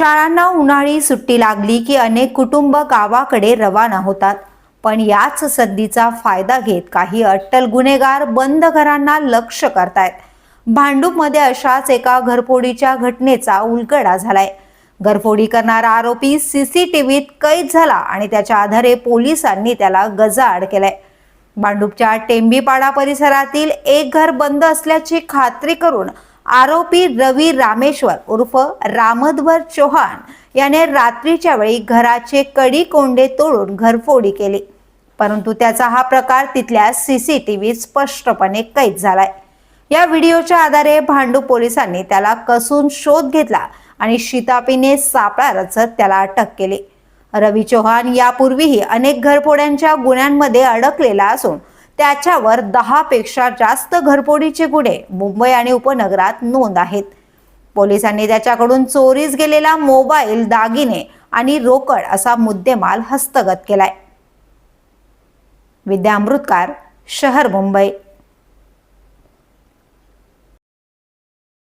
शाळांना उन्हाळी सुट्टी लागली की अनेक कुटुंब गावाकडे रवाना होतात. पण याच संधीचा फायदा घेत काही अट्टल गुन्हेगार बंद घरांना लक्ष करतायत. भांडूपमध्ये अशाच एका घरफोडीच्या घटनेचा उलगडा झालाय. घरफोडी करणारा आरोपी सीसीटीव्हीत कैद झाला आणि त्याच्या आधारे पोलिसांनी त्याला गजाआड केलाय. भांडूपच्या टेंबीपाडा परिसरातील एक घर बंद असल्याची खात्री करून आरोपी रवी रामेश्वर उर्फ रामधवर चौहान याने रात्रीच्या वेळी घराचे कडी कोंडे तोडून घरफोडी केली. परंतु त्याचा हा प्रकार तिथल्या सीसीटीव्हीत स्पष्टपणे कैद झालाय. या व्हिडिओच्या आधारे भांडू पोलिसांनी त्याला कसून शोध घेतला आणि शितापीने सापळा रचत त्याला अटक केली. रवी चौहान यापूर्वीही अनेक घरफोड्यांच्या गुन्ह्यांमध्ये अडकलेला असून त्याच्यावर दहा पेक्षा जास्त घरफोडीचे गुन्हे मुंबई आणि उपनगरात नोंद आहेत. पोलिसांनी त्याच्याकडून चोरीस गेलेला मोबाईल दागिने आणि रोकड असा मुद्देमाल हस्तगत केलाय. विद्या अमृतकार शहर मुंबई.